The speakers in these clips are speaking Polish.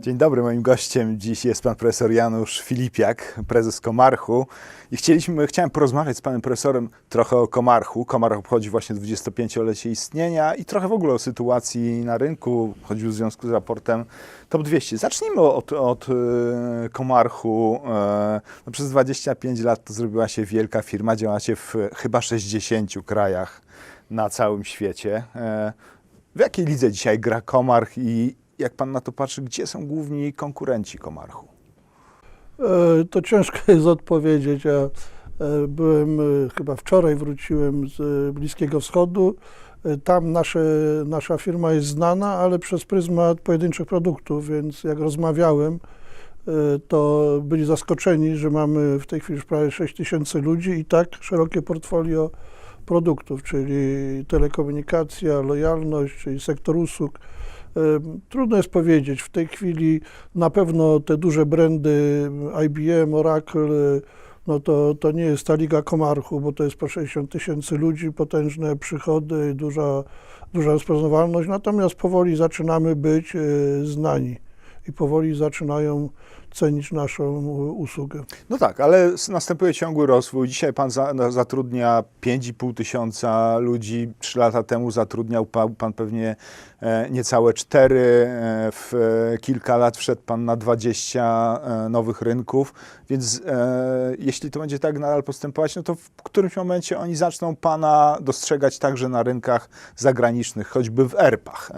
Dzień dobry, moim gościem dziś jest pan profesor Janusz Filipiak, prezes Komarchu. I chcieliśmy, chciałem porozmawiać z panem profesorem trochę o Komarchu. Komarch obchodzi właśnie 25-lecie istnienia i trochę w ogóle o sytuacji na rynku, choćby w związku z raportem Top 200. Zacznijmy od, od e, Komarchu. E, No przez 25 lat to zrobiła się wielka firma, działacie w chyba 60 krajach na całym świecie. E, W jakiej lidze dzisiaj gra Komarch i jak pan na to patrzy, gdzie są główni konkurenci Komarchu? E, To ciężko jest odpowiedzieć. Ja e, byłem, e, chyba wczoraj wróciłem z Bliskiego Wschodu. Tam nasze, nasza firma jest znana, ale przez pryzmat pojedynczych produktów, więc jak rozmawiałem, to byli zaskoczeni, że mamy w tej chwili już prawie 6 tysięcy ludzi i tak szerokie portfolio produktów, czyli telekomunikacja, lojalność, czyli sektor usług. Trudno jest powiedzieć. W tej chwili na pewno te duże brandy IBM, Oracle, no to, to nie jest ta liga Komarchu, bo to jest po 60 tysięcy ludzi, potężne przychody, duża, duża rozpoznawalność. Natomiast powoli zaczynamy być e, znani i powoli zaczynają cenić naszą e, usługę. No tak, ale następuje ciągły rozwój. Dzisiaj pan za, zatrudnia 5,5 tysiąca ludzi. Trzy lata temu zatrudniał pan, pan pewnie e, niecałe cztery. E, w e, kilka lat wszedł pan na 20 e, nowych rynków. Więc e, jeśli to będzie tak nadal postępować, no to w którymś momencie oni zaczną pana dostrzegać także na rynkach zagranicznych, choćby w ERP-ach.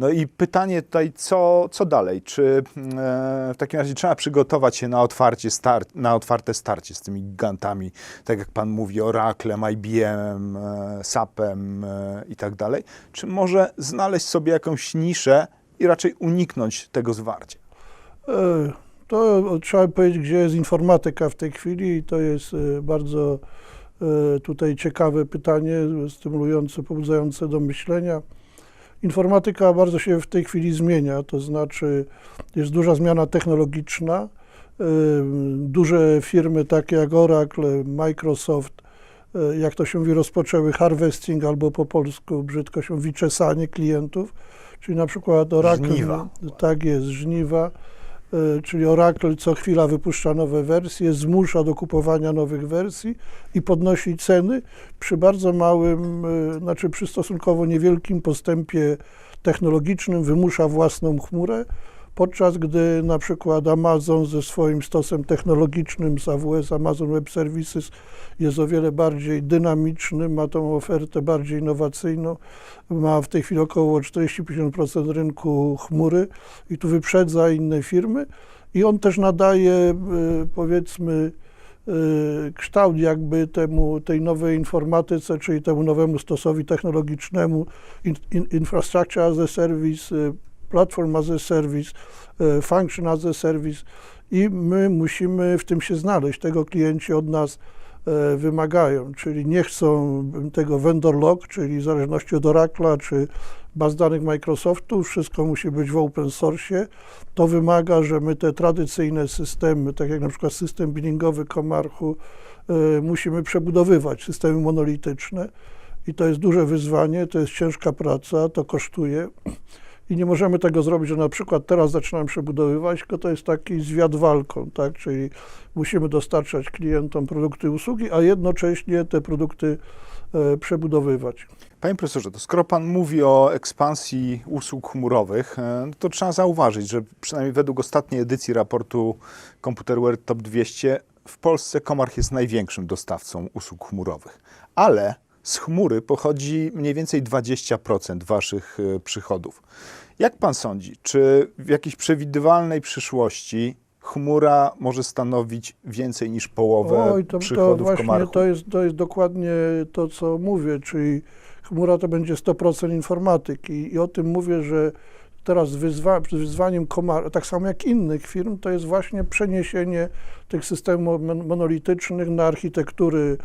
No i pytanie tutaj, co, co dalej? Czy e, w takim razie trzeba przygotować się na, otwarcie star- na otwarte starcie z tymi gigantami, tak jak Pan mówi, Oraclem, IBM, e, SAP-em e, i tak dalej? Czy może znaleźć sobie jakąś niszę i raczej uniknąć tego zwarcia? To trzeba powiedzieć, gdzie jest informatyka w tej chwili i to jest bardzo tutaj ciekawe pytanie, stymulujące, pobudzające do myślenia. Informatyka bardzo się w tej chwili zmienia, to znaczy jest duża zmiana technologiczna. E, Duże firmy takie jak Oracle, Microsoft, e, jak to się mówi, rozpoczęły harvesting albo po polsku brzydko się mówi czesanie klientów, czyli na przykład Oracle, Żniwa. tak jest, żniwa, czyli Oracle co chwila wypuszcza nowe wersje, zmusza do kupowania nowych wersji i podnosi ceny przy bardzo małym, e, znaczy przy stosunkowo niewielkim postępie technologicznym, wymusza własną chmurę, podczas gdy na przykład Amazon ze swoim stosem technologicznym z AWS, Amazon Web Services jest o wiele bardziej dynamiczny, ma tą ofertę bardziej innowacyjną, ma w tej chwili około 40-50% rynku chmury i tu wyprzedza inne firmy. I on też nadaje e, powiedzmy e, kształt jakby temu, tej nowej informatyce, czyli temu nowemu stosowi technologicznemu, in, in, infrastructure as a service, e, platform as a service, e, function as a service i my musimy w tym się znaleźć. Tego klienci od nas e, wymagają, czyli nie chcą tego vendor lock, czyli w zależności od Oracla czy baz danych Microsoftu, wszystko musi być w open source. To wymaga, że my te tradycyjne systemy, tak jak na przykład system billingowy Komarchu, e, musimy przebudowywać, systemy monolityczne i to jest duże wyzwanie, to jest ciężka praca, to kosztuje. I nie możemy tego zrobić, że na przykład teraz zaczynamy przebudowywać, tylko to jest taki zwiat walką, tak? Czyli musimy dostarczać klientom produkty i usługi, a jednocześnie te produkty e, przebudowywać. Panie profesorze, to skoro Pan mówi o ekspansji usług chmurowych, e, no to trzeba zauważyć, że przynajmniej według ostatniej edycji raportu Computerware Top 200 w Polsce Komarch jest największym dostawcą usług chmurowych. Ale z chmury pochodzi mniej więcej 20% Waszych e, przychodów. Jak Pan sądzi, czy w jakiejś przewidywalnej przyszłości chmura może stanowić więcej niż połowę Oj, to, to przychodów właśnie Komarchu? to jest, to jest dokładnie to, co mówię, czyli chmura to będzie 100% informatyki i o tym mówię, że teraz wyzwa, wyzwaniem Komar, tak samo jak innych firm, to jest właśnie przeniesienie tych systemów mon- monolitycznych na architektury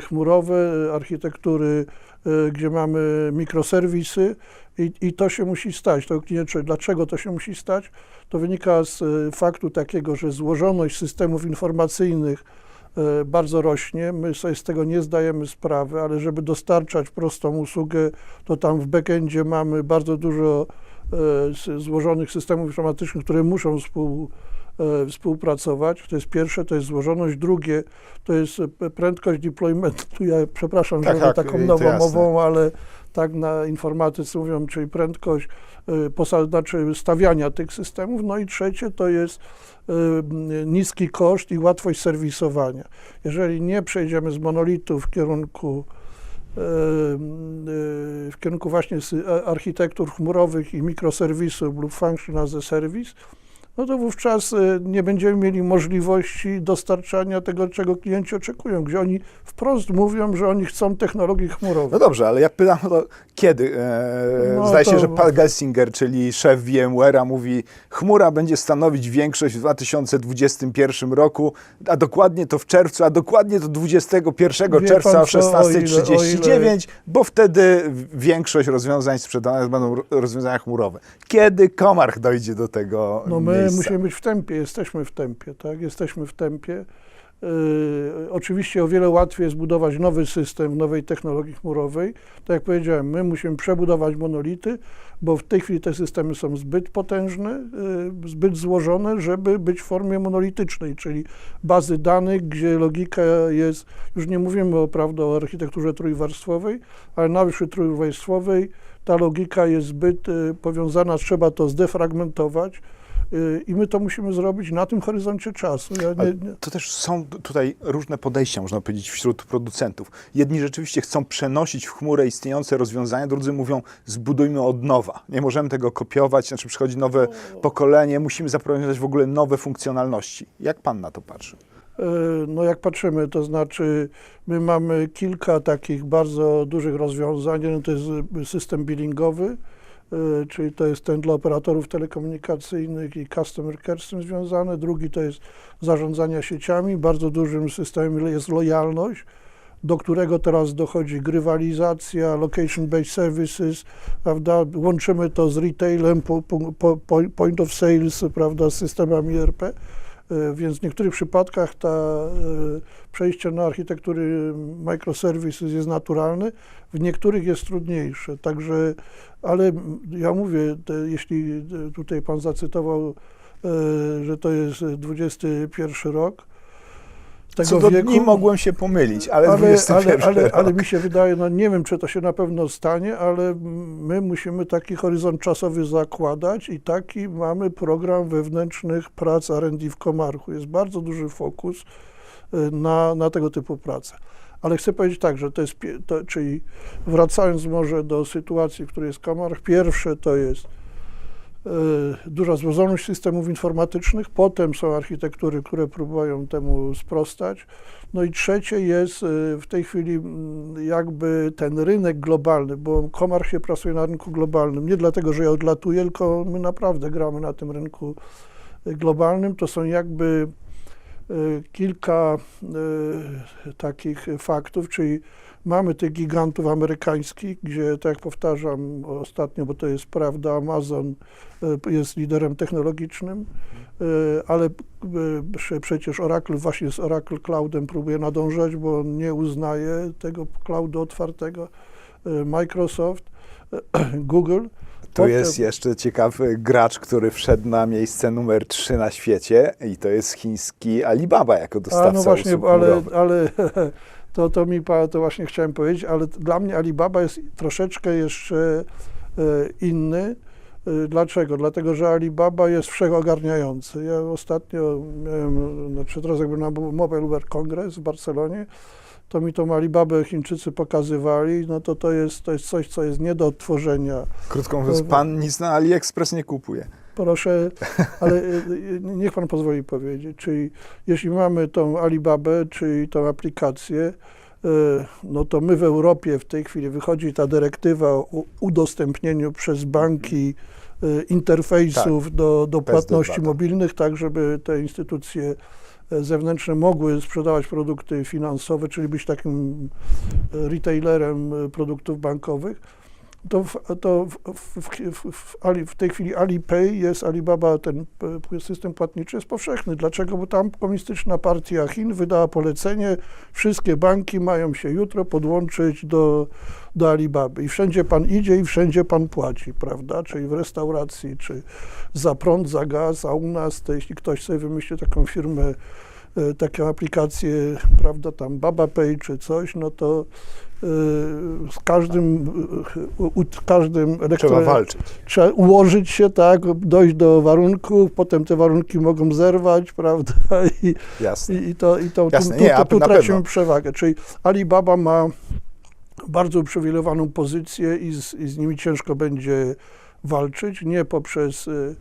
chmurowe, architektury, e, gdzie mamy mikroserwisy i, i to się musi stać. To klienci, dlaczego to się musi stać? To wynika z e, faktu takiego, że złożoność systemów informacyjnych e, bardzo rośnie. My sobie z tego nie zdajemy sprawy, ale żeby dostarczać prostą usługę, to tam w backendzie mamy bardzo dużo złożonych systemów informatycznych, które muszą współ, e, współpracować. To jest pierwsze, to jest złożoność. Drugie, to jest e, prędkość deploymentu. Ja przepraszam, Tak, że tak, taką to nową jasne. mową, ale tak na informatycy mówią, czyli prędkość y, posa- znaczy stawiania tych systemów. No i trzecie to jest y, niski koszt i łatwość serwisowania. Jeżeli nie przejdziemy z monolitu w kierunku y, w kierunku właśnie architektur chmurowych i mikroserwisów lub function as a service, no to wówczas y, nie będziemy mieli możliwości dostarczania tego, czego klienci oczekują, gdzie oni wprost mówią, że oni chcą technologii chmurowych. No dobrze, ale ja pytam, kiedy? E, No zdaje się, to- że Paul Gelsinger, czyli szef VMware'a, mówi, chmura będzie stanowić większość w 2021 roku, a dokładnie to w czerwcu, a dokładnie to 21 Wie czerwca pan o co, o ile- 16.39, bo wtedy większość rozwiązań sprzedanych będą ro- rozwiązania chmurowe. Kiedy Komarch dojdzie do tego No my miejsca? musimy być w tempie, jesteśmy w tempie, tak? Jesteśmy w tempie. Yy, oczywiście o wiele łatwiej jest budować nowy system w nowej technologii chmurowej. Tak jak powiedziałem, my musimy przebudować monolity, bo w tej chwili te systemy są zbyt potężne, yy, zbyt złożone, żeby być w formie monolitycznej, czyli bazy danych, gdzie logika jest, już nie mówimy o, prawda, o architekturze trójwarstwowej, ale nawet przy trójwarstwowej ta logika jest zbyt y, powiązana, trzeba to zdefragmentować. Y, I my to musimy zrobić na tym horyzoncie czasu. Ja nie, nie, to też są tutaj różne podejścia, można powiedzieć, wśród producentów. Jedni rzeczywiście chcą przenosić w chmurę istniejące rozwiązania, drudzy mówią, zbudujmy od nowa. Nie możemy tego kopiować, znaczy przychodzi nowe pokolenie, musimy zaproponować w ogóle nowe funkcjonalności. Jak pan na to patrzy? y, no jak patrzymy, to znaczy my mamy kilka takich bardzo dużych rozwiązań. Jeden to jest y, system billingowy, czyli to jest ten dla operatorów telekomunikacyjnych i customer care z tym związany. Drugi to jest zarządzania sieciami. Bardzo dużym systemem jest lojalność. do którego teraz dochodzi grywalizacja, location-based services, prawda? Łączymy to z retailem, po, po, point of sales, prawda, z systemami ERP. E, Więc w niektórych przypadkach ta e, przejście na architektury microservices jest naturalne, w niektórych jest trudniejsze. Także, ale ja mówię, te, jeśli e, tutaj pan zacytował, że to jest 21 rok, Co do dni mogłem się pomylić, ale, ale, 21 ale, ale, ale mi się wydaje, no nie wiem, czy to się na pewno stanie, ale my musimy taki horyzont czasowy zakładać i taki mamy program wewnętrznych prac R&D w Komarchu. Jest bardzo duży fokus y, na, na tego typu prace. Ale chcę powiedzieć tak, że to jest, to, czyli wracając może do sytuacji, w której jest Komarch, pierwsze to jest duża złożoność systemów informatycznych, potem są architektury, które próbują temu sprostać. No i trzecie jest y, w tej chwili mm, jakby ten rynek globalny, bo Komarch się pracuje na rynku globalnym, nie dlatego, że ja odlatuję, tylko my naprawdę gramy na tym rynku y, globalnym. To są jakby y, kilka y, takich faktów, czyli mamy tych gigantów amerykańskich, gdzie, tak jak powtarzam ostatnio, bo to jest prawda, Amazon y, jest liderem technologicznym, y, ale prze- przecież Oracle właśnie z Oracle Cloudem próbuje nadążać, bo nie uznaje tego cloudu otwartego. Microsoft, Google. Tu jest jeszcze ciekawy gracz, który wszedł na miejsce numer 3 na świecie i to jest chiński Alibaba jako dostawca A no właśnie, ale, ale to, to mi to właśnie chciałem powiedzieć, ale dla mnie Alibaba jest troszeczkę jeszcze e, inny. E, Dlaczego? Dlatego, że Alibaba jest wszechogarniający. Ja ostatnio miałem, znaczy teraz jakby na Mobile World Congress w Barcelonie, to mi tą Alibabę Chińczycy pokazywali, no to to jest, to jest coś, co jest nie do odtworzenia. Krótko mówiąc, to- pan nic na AliExpress nie kupuje. Proszę, ale y, y, niech pan pozwoli powiedzieć, czyli jeśli mamy tą Alibabę, czyli tą aplikację, y, no to my w Europie w tej chwili wychodzi ta dyrektywa o udostępnieniu przez banki interfejsów do, do Bez płatności mobilnych, tak żeby te instytucje e, zewnętrzne mogły sprzedawać produkty finansowe, czyli być takim e, retailerem e, produktów bankowych. To, w, to w, w, w, Ali, w tej chwili Alipay jest Alibaba, ten p- system płatniczy jest powszechny. Dlaczego? Bo tam komunistyczna partia Chin wydała polecenie, wszystkie banki mają się jutro podłączyć do, do Alibaby. I wszędzie pan idzie i wszędzie pan płaci, prawda? Czyli w restauracji, czy za prąd, za gaz, a u nas, to jeśli ktoś sobie wymyśli taką firmę, e, taką aplikację, prawda, tam BabaPay czy coś, no to e, z każdym, e, u, każdym Trzeba walczyć. trzeba ułożyć się, tak, dojść do warunków, potem te warunki mogą zerwać, prawda, i, Jasne. i, i to, i to Jasne, tu, tu, tu, tu tracimy przewagę. Czyli Alibaba ma bardzo uprzywilejowaną pozycję i z, i z nimi ciężko będzie walczyć, nie poprzez y,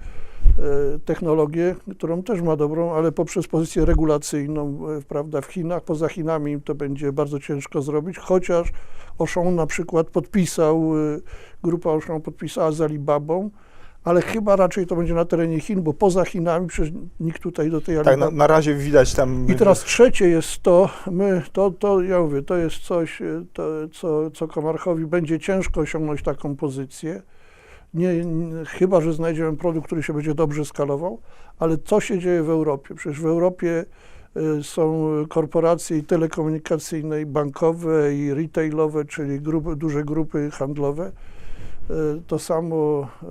technologię, którą też ma dobrą, ale poprzez pozycję regulacyjną, y, prawda, w Chinach, poza Chinami to będzie bardzo ciężko zrobić, chociaż Auchan na przykład podpisał, y, grupa Auchan podpisała z Alibabą, ale chyba raczej to będzie na terenie Chin, bo poza Chinami przecież nikt tutaj do tej Tak, Alibaby... na, na razie widać tam. I teraz trzecie jest to, my, to, to ja mówię, to jest coś, e, to, co, co Komarchowi będzie ciężko osiągnąć taką pozycję. Nie, nie, chyba, że znajdziemy produkt, który się będzie dobrze skalował, ale co się dzieje w Europie? Przecież w Europie e, są korporacje telekomunikacyjne, i bankowe, i retailowe, czyli grupy, duże grupy handlowe. E, To samo e,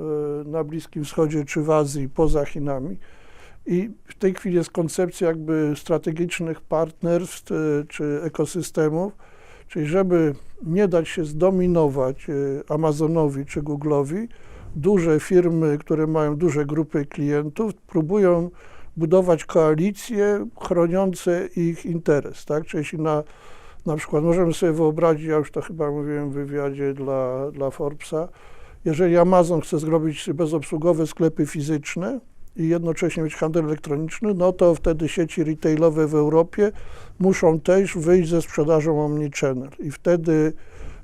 na Bliskim Wschodzie czy w Azji, poza Chinami. I w tej chwili jest koncepcja jakby strategicznych partnerstw czy ekosystemów, czyli żeby nie dać się zdominować Amazonowi czy Google'owi, duże firmy, które mają duże grupy klientów, próbują budować koalicje chroniące ich interes, tak? Czyli jeśli na, na przykład możemy sobie wyobrazić, ja już to chyba mówiłem w wywiadzie dla, dla Forbesa, jeżeli Amazon chce zrobić bezobsługowe sklepy fizyczne, i jednocześnie mieć handel elektroniczny, no to wtedy sieci retailowe w Europie muszą też wyjść ze sprzedażą omnichannel. I wtedy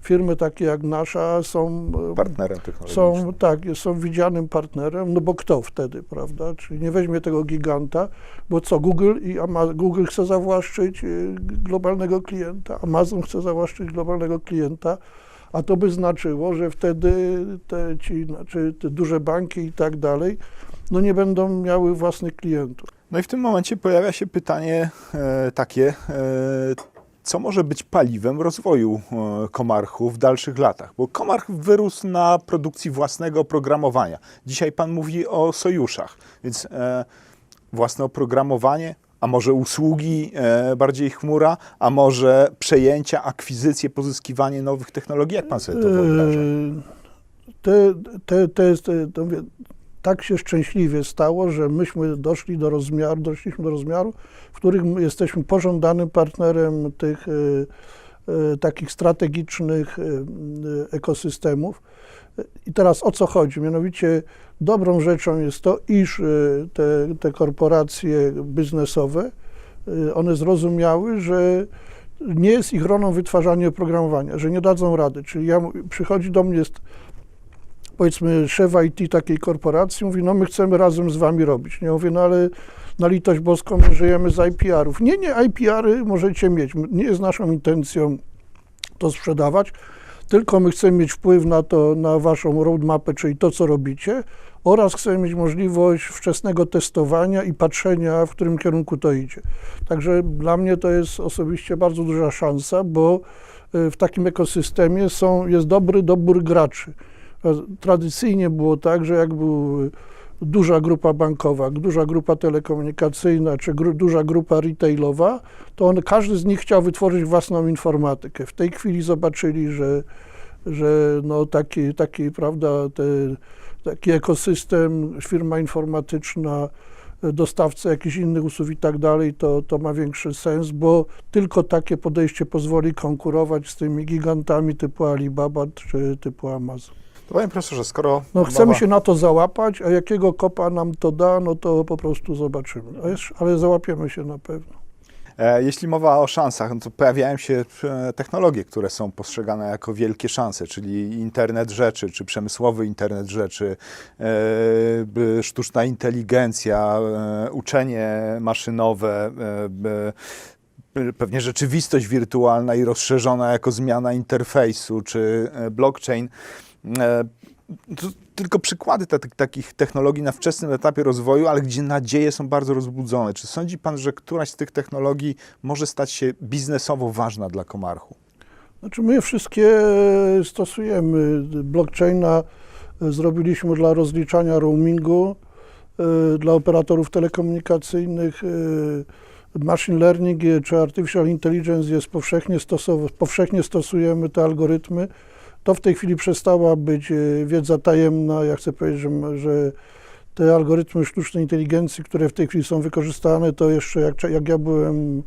firmy takie jak nasza są, e, partnerem technologicznym. są, tak, są widzianym partnerem, no bo kto wtedy, prawda? Czyli nie weźmie tego giganta, bo co, Google i Ama- Google chce zawłaszczyć y, globalnego klienta, Amazon chce zawłaszczyć globalnego klienta, a to by znaczyło, że wtedy te, ci, znaczy te duże banki i tak dalej, no nie będą miały własnych klientów. No i w tym momencie pojawia się pytanie e, takie, e, co może być paliwem rozwoju e, Komarchu w dalszych latach? Bo Komarch wyrósł na produkcji własnego oprogramowania. Dzisiaj pan mówi o sojuszach, więc e, własne oprogramowanie, a może usługi, e, bardziej chmura, a może przejęcia, akwizycje, pozyskiwanie nowych technologii? Jak pan sobie to wyobraża? Eee, Te, te, te, jest- te, to tak się szczęśliwie stało, że myśmy doszli do rozmiaru, doszliśmy do rozmiaru, w którym jesteśmy pożądanym partnerem tych e, e, takich strategicznych e, ekosystemów. I teraz o co chodzi? Mianowicie dobrą rzeczą jest to, iż te, te korporacje biznesowe, one zrozumiały, że nie jest ich rolą wytwarzanie oprogramowania, że nie dadzą rady. Czyli ja, przychodzi do mnie powiedzmy szef IT takiej korporacji, mówi, no my chcemy razem z wami robić. Nie mówię, no ale na litość boską my żyjemy z IPR-ów. Nie, nie, IPR-y możecie mieć. Nie jest naszą intencją to sprzedawać, tylko my chcemy mieć wpływ na to, na waszą roadmapę, czyli to, co robicie, oraz chcemy mieć możliwość wczesnego testowania i patrzenia, w którym kierunku to idzie. Także dla mnie to jest osobiście bardzo duża szansa, bo y, w takim ekosystemie są, jest dobry dobór graczy. A Tradycyjnie było tak, że jak był y, duża grupa bankowa, duża grupa telekomunikacyjna czy gru, duża grupa retailowa, to on, każdy z nich chciał wytworzyć własną informatykę. W tej chwili zobaczyli, że, że no taki, taki, prawda, te, taki ekosystem, firma informatyczna, dostawca jakichś innych usług i tak dalej, to, to ma większy sens, bo tylko takie podejście pozwoli konkurować z tymi gigantami typu Alibaba czy typu Amazon. To panie profesorze, skoro No chcemy mowa- się na to załapać, a jakiego kopa nam to da, no to po prostu zobaczymy. Ale załapiemy się na pewno. E, Jeśli mowa o szansach, no to pojawiają się e, technologie, które są postrzegane jako wielkie szanse, czyli internet rzeczy, czy przemysłowy internet rzeczy, e, sztuczna inteligencja, uczenie maszynowe, pewnie rzeczywistość wirtualna i rozszerzona jako zmiana interfejsu, czy blockchain. E, tylko przykłady te, takich technologii na wczesnym etapie rozwoju, ale gdzie nadzieje są bardzo rozbudzone. Czy sądzi pan, że któraś z tych technologii może stać się biznesowo ważna dla Komarchu? Znaczy my wszystkie stosujemy. Blockchaina e, zrobiliśmy dla rozliczania roamingu, e, dla operatorów telekomunikacyjnych. e, Machine learning e, czy artificial intelligence jest powszechnie stosowa- powszechnie stosujemy te algorytmy. To w tej chwili przestała być e, wiedza tajemna. Ja chcę powiedzieć, że, że te algorytmy sztucznej inteligencji, które w tej chwili są wykorzystane, to jeszcze jak, jak ja byłem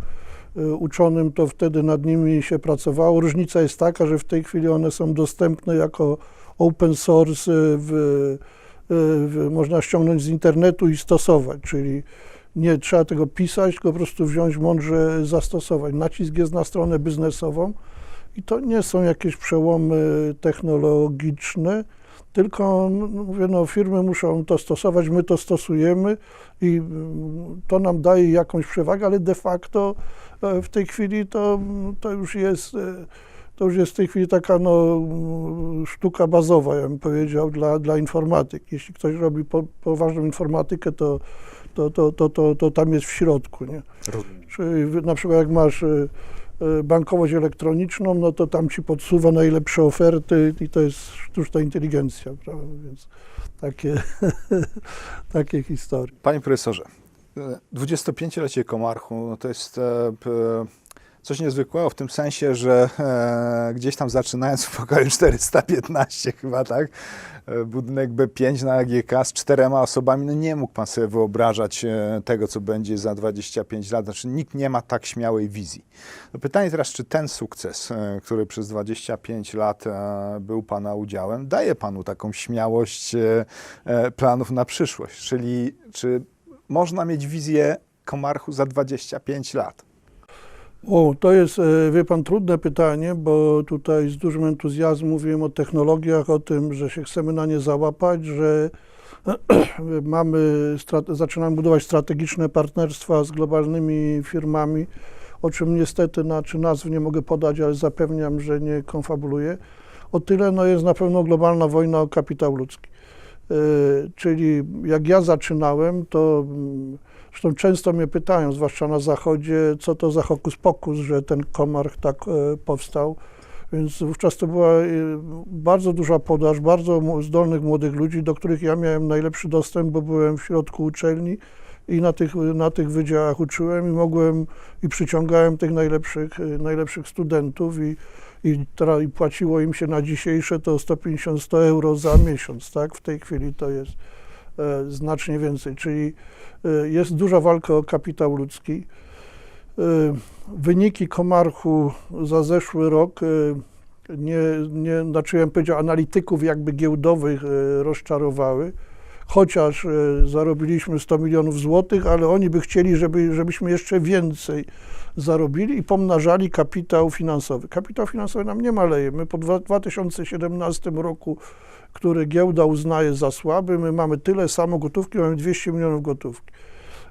y, uczonym, to wtedy nad nimi się pracowało. Różnica jest taka, że w tej chwili one są dostępne jako open source, w, y, w, można ściągnąć z internetu i stosować, czyli nie trzeba tego pisać, tylko po prostu wziąć, mądrze zastosować. Nacisk jest na stronę biznesową i to nie są jakieś przełomy technologiczne, tylko no, mówię, no, firmy muszą to stosować, my to stosujemy i mm, to nam daje jakąś przewagę, ale de facto e, w tej chwili to, to już jest e, to już jest w tej chwili taka no, mm, sztuka bazowa, ja bym powiedział, dla, dla informatyki. Jeśli ktoś robi po, poważną informatykę, to, to, to, to, to, to tam jest w środku. Nie? Czyli na przykład jak masz y, bankowość elektroniczną, no to tam ci podsuwa najlepsze oferty i to jest sztuczna inteligencja, prawda? Więc takie, takie historie. Panie profesorze, e, 25-lecie Komarchu no to jest e, coś niezwykłego w tym sensie, że e, gdzieś tam zaczynając w pokoju 415 chyba, tak, e, budynek B5 na AGK z czterema osobami, no nie mógł pan sobie wyobrażać e, tego, co będzie za 25 lat. Znaczy nikt nie ma tak śmiałej wizji. No pytanie teraz, czy ten sukces, e, który przez 25 lat był pana udziałem, daje panu taką śmiałość planów na przyszłość? Czyli czy można mieć wizję Komarchu za 25 lat? O, to jest, e, wie pan, trudne pytanie, bo tutaj z dużym entuzjazmem mówiłem o technologiach, o tym, że się chcemy na nie załapać, że mamy, zaczynamy budować strategiczne partnerstwa z globalnymi firmami, o czym niestety, na, czy nazw nie mogę podać, ale zapewniam, że nie konfabuluję. O tyle no, jest na pewno globalna wojna o kapitał ludzki. E, Czyli jak ja zaczynałem, to mm, zresztą często mnie pytają, zwłaszcza na zachodzie, co to za hokus pokus, że ten komarch tak e, powstał. Więc wówczas to była e, bardzo duża podaż, bardzo zdolnych młodych ludzi, do których ja miałem najlepszy dostęp, bo byłem w środku uczelni i na tych, na tych wydziałach uczyłem i mogłem i przyciągałem tych najlepszych, e, najlepszych studentów i, i, tra- i płaciło im się na dzisiejsze to 150-100 euro za miesiąc, tak? W tej chwili to jest znacznie więcej, czyli e, jest duża walka o kapitał ludzki. E, Wyniki Komarchu za zeszły rok e, nie, nie, znaczy ja powiedział, analityków jakby giełdowych e, rozczarowały, chociaż e, zarobiliśmy 100 milionów złotych, ale oni by chcieli, żeby, żebyśmy jeszcze więcej zarobili i pomnażali kapitał finansowy. Kapitał finansowy nam nie maleje. My po dwa- 2017 roku, który giełda uznaje za słaby, my mamy tyle samo gotówki, mamy 200 milionów gotówki.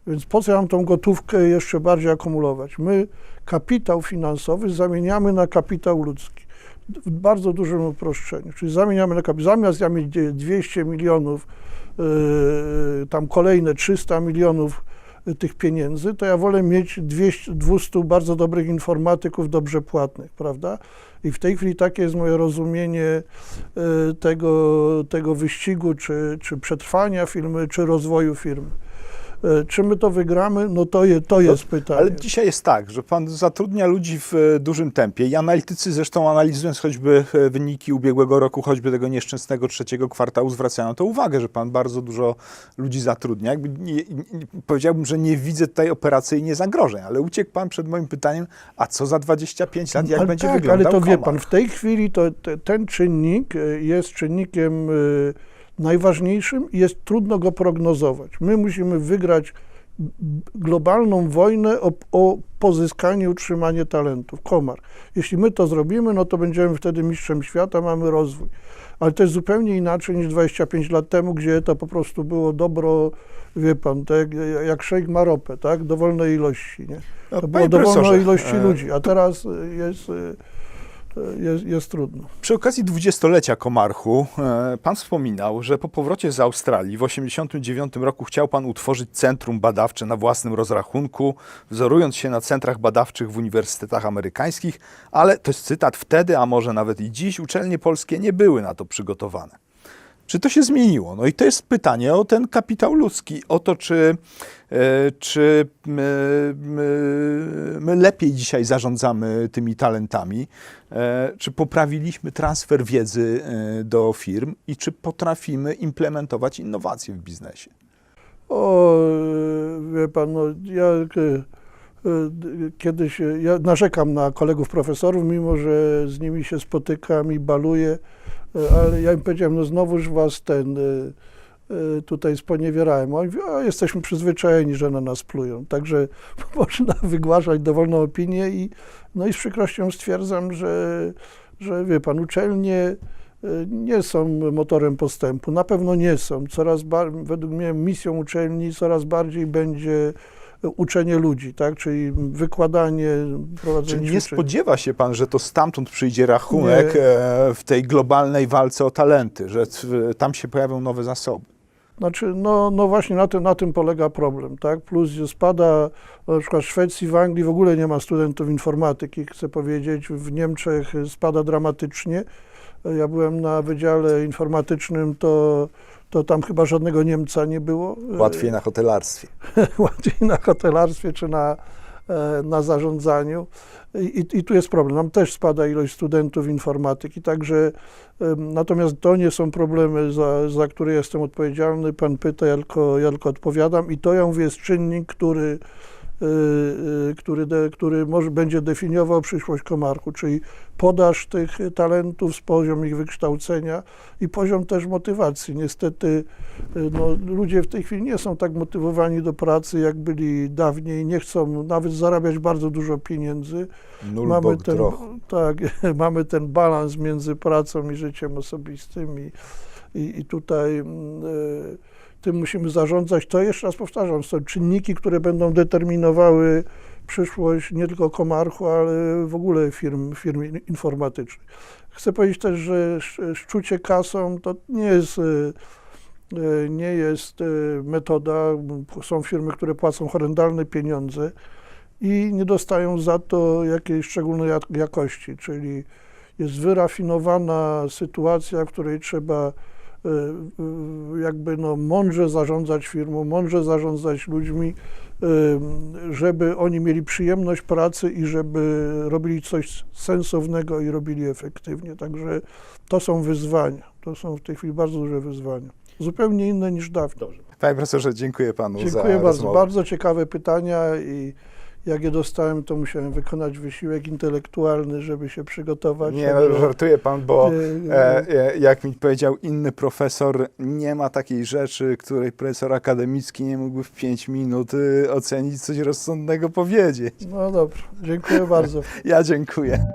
Więc po co mam tą gotówkę jeszcze bardziej akumulować? My kapitał finansowy zamieniamy na kapitał ludzki. W bardzo dużym uproszczeniu. Czyli zamieniamy na kapitał. Zamiast ja mieć 200 milionów, yy, tam kolejne 300 milionów tych pieniędzy, to ja wolę mieć 200, 200 bardzo dobrych informatyków, dobrze płatnych, prawda? I w tej chwili takie jest moje rozumienie y, tego, tego wyścigu, czy, czy przetrwania firmy, czy rozwoju firmy. Y, Czy my to wygramy? No to, je, to jest pytanie. Ale dzisiaj jest tak, że pan zatrudnia ludzi w e, dużym tempie i analitycy zresztą analizując choćby e, wyniki ubiegłego roku, choćby tego nieszczęsnego trzeciego kwartału, zwracają to uwagę, że pan bardzo dużo ludzi zatrudnia. Jakby nie, nie, powiedziałbym, że nie widzę tutaj operacyjnie zagrożeń, ale uciekł pan przed moim pytaniem, a co za 25 lat, jak ale będzie tak, wyglądał Ale to wie Komar? pan, w tej chwili to, te, ten czynnik jest czynnikiem y, najważniejszym jest trudno go prognozować. My musimy wygrać globalną wojnę o, o pozyskanie i utrzymanie talentów. Komar. Jeśli my to zrobimy, no to będziemy wtedy mistrzem świata, mamy rozwój. Ale to jest zupełnie inaczej niż 25 lat temu, gdzie to po prostu było dobro, wie pan, tak, jak szejk ma ropę, tak, dowolnej ilości, nie? No, To było dowolnej ilości e, ludzi, a teraz jest, e, jest, jest trudno. Przy okazji dwudziestolecia Komarchu, e, pan wspominał, że po powrocie z Australii w 1989 roku chciał pan utworzyć centrum badawcze na własnym rozrachunku, wzorując się na centrach badawczych w uniwersytetach amerykańskich, ale to jest cytat, wtedy, a może nawet i dziś, uczelnie polskie nie były na to przygotowane. Czy to się zmieniło? No i to jest pytanie o ten kapitał ludzki, o to, czy, e, czy my, my, my lepiej dzisiaj zarządzamy tymi talentami, e, czy poprawiliśmy transfer wiedzy e, do firm i czy potrafimy implementować innowacje w biznesie. O, e, wie pan, no, ja e, e, kiedyś, e, ja narzekam na kolegów profesorów, mimo że z nimi się spotykam i baluję, e, ale ja im powiedziałem, no znowuż was ten, e, e, tutaj sponiewierałem. Oni a jesteśmy przyzwyczajeni, że na nas plują. Także można wygłaszać dowolną opinię i, no i z przykrością stwierdzam, że, że wie pan, uczelnie nie są motorem postępu. Na pewno nie są. Coraz według mnie misją uczelni coraz bardziej będzie uczenie ludzi, tak? czyli wykładanie, prowadzenie nie ćwiczeń. spodziewa się pan, że to stamtąd przyjdzie rachunek Nie. e, w tej globalnej walce o talenty, że tam się pojawią nowe zasoby? Znaczy, no, no właśnie na tym, na tym polega problem, tak? Plus spada, na przykład w Szwecji, w Anglii w ogóle nie ma studentów informatyki, chcę powiedzieć, w Niemczech spada dramatycznie. Ja byłem na wydziale informatycznym, to, to tam chyba żadnego Niemca nie było. Łatwiej na hotelarstwie. łatwiej na hotelarstwie czy na, e, na zarządzaniu. I, i- tu jest problem. Nam też spada ilość studentów informatyki, także natomiast to nie są problemy, za, za które jestem odpowiedzialny. Pan pyta, ja tylko, ja tylko odpowiadam i to ja mówię jest czynnik, który, który, de, który może, będzie definiował przyszłość Komarku, czyli podaż tych talentów, poziom ich wykształcenia i poziom też motywacji. Niestety y, no, ludzie w tej chwili nie są tak motywowani do pracy, jak byli dawniej, nie chcą nawet zarabiać bardzo dużo pieniędzy. Nul mamy, ten, troch. tak, mamy ten balans między pracą i życiem osobistym i, i, i tutaj mm, y, tym musimy zarządzać. To jeszcze raz powtarzam, są czynniki, które będą determinowały przyszłość nie tylko Komarchu, ale w ogóle firm, firm in- informatycznych. Chcę powiedzieć też, że sz- szczucie kasą to nie jest, y, y, nie jest y, metoda. Są firmy, które płacą horrendalne pieniądze i nie dostają za to jakiejś szczególnej jak- jakości, czyli jest wyrafinowana sytuacja, w której trzeba jakby no mądrze zarządzać firmą, mądrze zarządzać ludźmi, y, żeby oni mieli przyjemność pracy i żeby robili coś sensownego i robili efektywnie. Także to są wyzwania. To są w tej chwili bardzo duże wyzwania. Zupełnie inne niż dawniej. Panie profesorze, dziękuję panu za Dziękuję bardzo. rozmowę. Bardzo ciekawe pytania i jak je dostałem, to musiałem wykonać wysiłek intelektualny, żeby się przygotować. Nie, Także, no, żartuję pan, bo e, e, jak mi powiedział inny profesor, nie ma takiej rzeczy, której profesor akademicki nie mógłby w pięć minut y, ocenić, coś rozsądnego powiedzieć. No dobrze, dziękuję bardzo. Ja dziękuję.